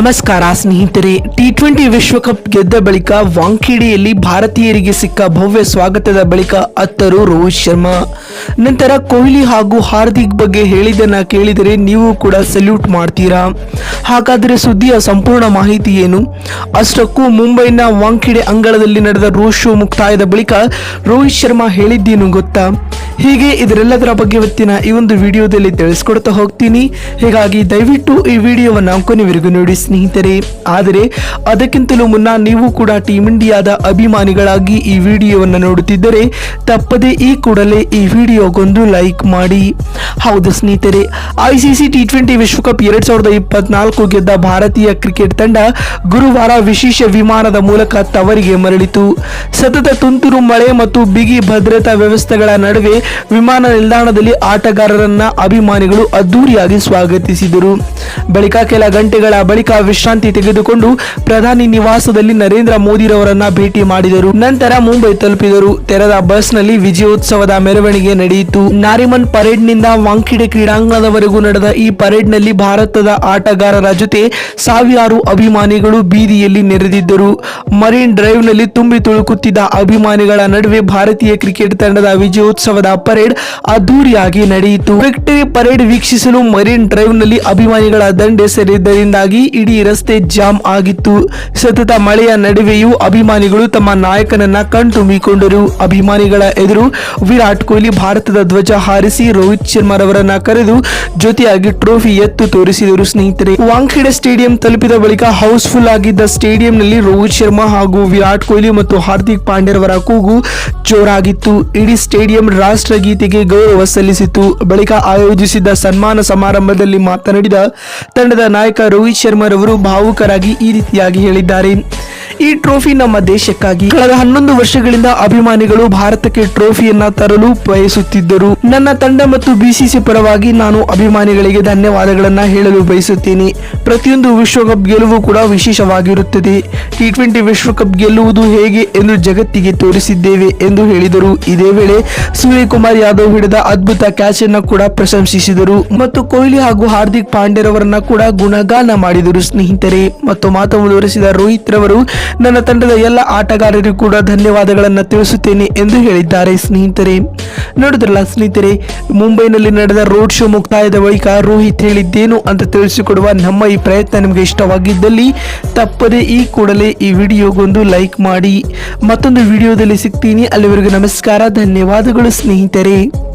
ನಮಸ್ಕಾರ ಸ್ನೇಹಿತರೆ T twenty ವಿಶ್ವಕಪ್ ಗೆದ್ದ ಬಳಿಕ ವಾಂಖೇಡೆಯಲ್ಲಿ ಭಾರತೀಯರಿಗೆ ಸಿಕ್ಕ ಭವ್ಯ ಸ್ವಾಗತದ ಬಳಿಕ ಅತ್ತರು ರೋಹಿತ್ ಶರ್ಮಾ. ನಂತರ ಕೊಹ್ಲಿ ಹಾಗೂ ಹಾರ್ದಿಕ್ ಬಗ್ಗೆ ಹೇಳಿದ್ದನ್ನ ಕೇಳಿದರೆ ನೀವು ಕೂಡ ಸಲ್ಯೂಟ್ ಮಾಡ್ತೀರಾ? ಹಾಗಾದರೆ ಸುದ್ದಿಯ ಸಂಪೂರ್ಣ ಮಾಹಿತಿ ಏನು? ಅಷ್ಟಕ್ಕೂ ಮುಂಬೈನ ವಾಂಖೇಡೆ ಅಂಗಳದಲ್ಲಿ ನಡೆದ ರೋಡ್ ಶೋ ಮುಕ್ತಾಯದ ಬಳಿಕ ರೋಹಿತ್ ಶರ್ಮಾ ಹೇಳಿದ್ದೇನು ಗೊತ್ತಾ? ಹೀಗೆ ಇದರೆಲ್ಲದರ ಬಗ್ಗೆ ಇವತ್ತಿನ ಈ ಒಂದು ವಿಡಿಯೋದಲ್ಲಿ ತಿಳಿಸ್ಕೊಡ್ತಾ ಹೋಗ್ತೀನಿ. ಹೀಗಾಗಿ ದಯವಿಟ್ಟು ಈ ವಿಡಿಯೋವನ್ನು ಕೊನೆವರೆಗೂ ನೋಡಿ ಸ್ನೇಹಿತರೆ. ಆದರೆ, ಅದಕ್ಕಿಂತಲೂ ಮುನ್ನ ನೀವು ಕೂಡ ಟೀಮ್ ಇಂಡಿಯಾದ ಅಭಿಮಾನಿಗಳಾಗಿ ಈ ವಿಡಿಯೋವನ್ನು ನೋಡುತ್ತಿದ್ದರೆ, ತಪ್ಪದೆ ಈ ಕೂಡಲೇ ಈ ವಿಡಿಯೋಗೊಂದು ಲೈಕ್ ಮಾಡಿ. ಹೌದು ಸ್ನೇಹಿತರೆ, ಐಸಿಸಿ ಟಿ ಟ್ವೆಂಟಿ ವಿಶ್ವಕಪ್ ಎರಡ್ ಸಾವಿರದ ಇಪ್ಪತ್ನಾಲ್ಕು ಗೆದ್ದ ಭಾರತೀಯ ಕ್ರಿಕೆಟ್ ತಂಡ ಗುರುವಾರ ವಿಶೇಷ ವಿಮಾನದ ಮೂಲಕ ತವರಿಗೆ ಮರಳಿತು. ಸತತ ತುಂತುರು ಮಳೆ ಮತ್ತು ಬಿಗಿ ಭದ್ರತಾ ವ್ಯವಸ್ಥೆಗಳ ನಡುವೆ ವಿಮಾನ ನಿಲ್ದಾಣದಲ್ಲಿ ಆಟಗಾರರನ್ನ ಅಭಿಮಾನಿಗಳು ಅದ್ದೂರಿಯಾಗಿ ಸ್ವಾಗತಿಸಿದರು. ಬಳಿಕ ಕೆಲ ಗಂಟೆಗಳ ಬಳಿಕ ವಿಶ್ರಾಂತಿ ತೆಗೆದುಕೊಂಡು ಪ್ರಧಾನಿ ನಿವಾಸದಲ್ಲಿ ನರೇಂದ್ರ ಮೋದಿರವರನ್ನ ಭೇಟಿ ಮಾಡಿದರು. ನಂತರ ಮುಂಬೈ ತಲುಪಿದರು. ತೆರೆದ ಬಸ್ನಲ್ಲಿ ವಿಜಯೋತ್ಸವದ ಮೆರವಣಿಗೆ ನಡೆಯಿತು. ನಾರಿಮನ್ ಪರೇಡ್ನಿಂದ ವಾಂಕಿಡೆ ಕ್ರೀಡಾಂಗಣದವರೆಗೂ ನಡೆದ ಈ ಪರೇಡ್ನಲ್ಲಿ ಭಾರತದ ಆಟಗಾರರ ಜೊತೆ ಸಾವಿರಾರು ಅಭಿಮಾನಿಗಳು ಬೀದಿಯಲ್ಲಿ ನೆರೆದಿದ್ದರು. ಮರೀನ್ ಡ್ರೈವ್ನಲ್ಲಿ ತುಂಬಿ ತುಳುಕುತ್ತಿದ್ದ ಅಭಿಮಾನಿಗಳ ನಡುವೆ ಭಾರತೀಯ ಕ್ರಿಕೆಟ್ ತಂಡದ ವಿಜಯೋತ್ಸವದ ಪರೇಡ್ ಅದ್ದೂರಿಯಾಗಿ ನಡೆಯಿತು. ವಿಕ್ಟರಿ ಪರೇಡ್ ವೀಕ್ಷಿಸಲು ಮರೀನ್ ಡ್ರೈವ್ನಲ್ಲಿ ಅಭಿಮಾನಿಗಳ ದಂಡೆ ಸೇರಿದ್ದರಿಂದಾಗಿ ಇಡೀ ರಸ್ತೆ ಜಾಮ್ ಆಗಿತ್ತು. ಸತತ ಮಳೆಯ ನಡುವೆಯೂ ಅಭಿಮಾನಿಗಳು ತಮ್ಮ ನಾಯಕನನ್ನ ಕಣ್ತುಂಬಿಕೊಂಡರು. ಅಭಿಮಾನಿಗಳ ಎದುರು ವಿರಾಟ್ ಕೊಹ್ಲಿ ಭಾರತದ ಧ್ವಜ ಹಾರಿಸಿ ರೋಹಿತ್ ಶರ್ಮಾರವರನ್ನ ಕರೆದು ಜೊತೆಯಾಗಿ ಟ್ರೋಫಿ ಎತ್ತು ತೋರಿಸಿದರು ಸ್ನೇಹಿತರೆ. ವಾಂಖೇಡೆ ಸ್ಟೇಡಿಯಂ ತಲುಪಿದ ಬಳಿಕ ಹೌಸ್ಫುಲ್ ಆಗಿದ್ದ ಸ್ಟೇಡಿಯಂನಲ್ಲಿ ರೋಹಿತ್ ಶರ್ಮಾ ಹಾಗೂ ವಿರಾಟ್ ಕೊಹ್ಲಿ ಮತ್ತು ಹಾರ್ದಿಕ್ ಪಾಂಡ್ಯರವರ ಕೂಗು ಜೋರಾಗಿತ್ತು. ಇಡೀ ಸ್ಟೇಡಿಯಂ ರಾಷ್ಟ್ರಗೀತೆಗೆ ಗೌರವ ಸಲ್ಲಿಸಿತು. ಬಳಿಕ ಆಯೋಜಿಸಿದ್ದ ಸನ್ಮಾನ ಸಮಾರಂಭದಲ್ಲಿ ಮಾತನಾಡಿದ ತಂಡದ ನಾಯಕ ರೋಹಿತ್ ಶರ್ಮಾರವರು ಭಾವುಕರಾಗಿ ಈ ರೀತಿಯಾಗಿ ಹೇಳಿದ್ದಾರೆ. ಈ ಟ್ರೋಫಿ ನಮ್ಮ ದೇಶಕ್ಕಾಗಿ. ಕಳೆದ ಹನ್ನೊಂದು ವರ್ಷಗಳಿಂದ ಅಭಿಮಾನಿಗಳು ಭಾರತಕ್ಕೆ ಟ್ರೋಫಿಯನ್ನ ತರಲು ಬಯಸುತ್ತಿದ್ದರು. ನನ್ನ ತಂಡ ಮತ್ತು ಬಿಸಿಸಿ ಪರವಾಗಿ ನಾನು ಅಭಿಮಾನಿಗಳಿಗೆ ಧನ್ಯವಾದಗಳನ್ನ ಹೇಳಲು ಬಯಸುತ್ತೇನೆ. ಪ್ರತಿಯೊಂದು ವಿಶ್ವಕಪ್ ಗೆಲುವು ಕೂಡ ವಿಶೇಷವಾಗಿರುತ್ತದೆ. ಟಿ ಟ್ವೆಂಟಿ ವಿಶ್ವಕಪ್ ಗೆಲ್ಲುವುದು ಹೇಗೆ ಎಂದು ಜಗತ್ತಿಗೆ ತೋರಿಸಿದ್ದೇವೆ ಎಂದು ಹೇಳಿದರು. ಇದೇ ವೇಳೆ ಸೂರ್ಯಕುಮಾರ್ ಯಾದವ್ ಹಿಡಿದ ಅದ್ಭುತ ಕ್ಯಾಚ್ ಅನ್ನು ಕೂಡ ಪ್ರಶಂಸಿಸಿದರು. ಮತ್ತು ಕೊಹ್ಲಿ ಹಾಗೂ ಹಾರ್ದಿಕ್ ಪಾಂಡ್ಯರವರನ್ನ ಕೂಡ ಗುಣಗಾನ ಮಾಡಿದರು ಸ್ನೇಹಿತರೆ. ಮತ್ತು ಮಾತು ಮುಂದುವರೆಸಿದ ರೋಹಿತ್ ರವರು ನನ್ನ ತಂಡದ ಎಲ್ಲ ಆಟಗಾರರಿಗೂ ಕೂಡ ಧನ್ಯವಾದಗಳನ್ನು ತಿಳಿಸುತ್ತೇನೆ ಎಂದು ಹೇಳಿದ್ದಾರೆ ಸ್ನೇಹಿತರೆ. ನೋಡಿದ್ರಲ್ಲ ಸ್ನೇಹಿತರೆ, ಮುಂಬೈನಲ್ಲಿ ನಡೆದ ರೋಡ್ ಶೋ ಮುಕ್ತಾಯದ ಬಳಿಕ ರೋಹಿತ್ ಹೇಳಿದ್ದೇನು ಅಂತ ತಿಳಿಸಿಕೊಡುವ ನಮ್ಮ ಈ ಪ್ರಯತ್ನ ನಿಮಗೆ ಇಷ್ಟವಾಗಿದ್ದಲ್ಲಿ ತಪ್ಪದೆ ಈ ಕೂಡಲೇ ಈ ವಿಡಿಯೋಗೊಂದು ಲೈಕ್ ಮಾಡಿ. ಮತ್ತೊಂದು ವಿಡಿಯೋದಲ್ಲಿ ಸಿಗ್ತೀನಿ. ಅಲ್ಲಿವರೆಗೂ ನಮಸ್ಕಾರ, ಧನ್ಯವಾದಗಳು ಸ್ನೇಹಿತರೆ.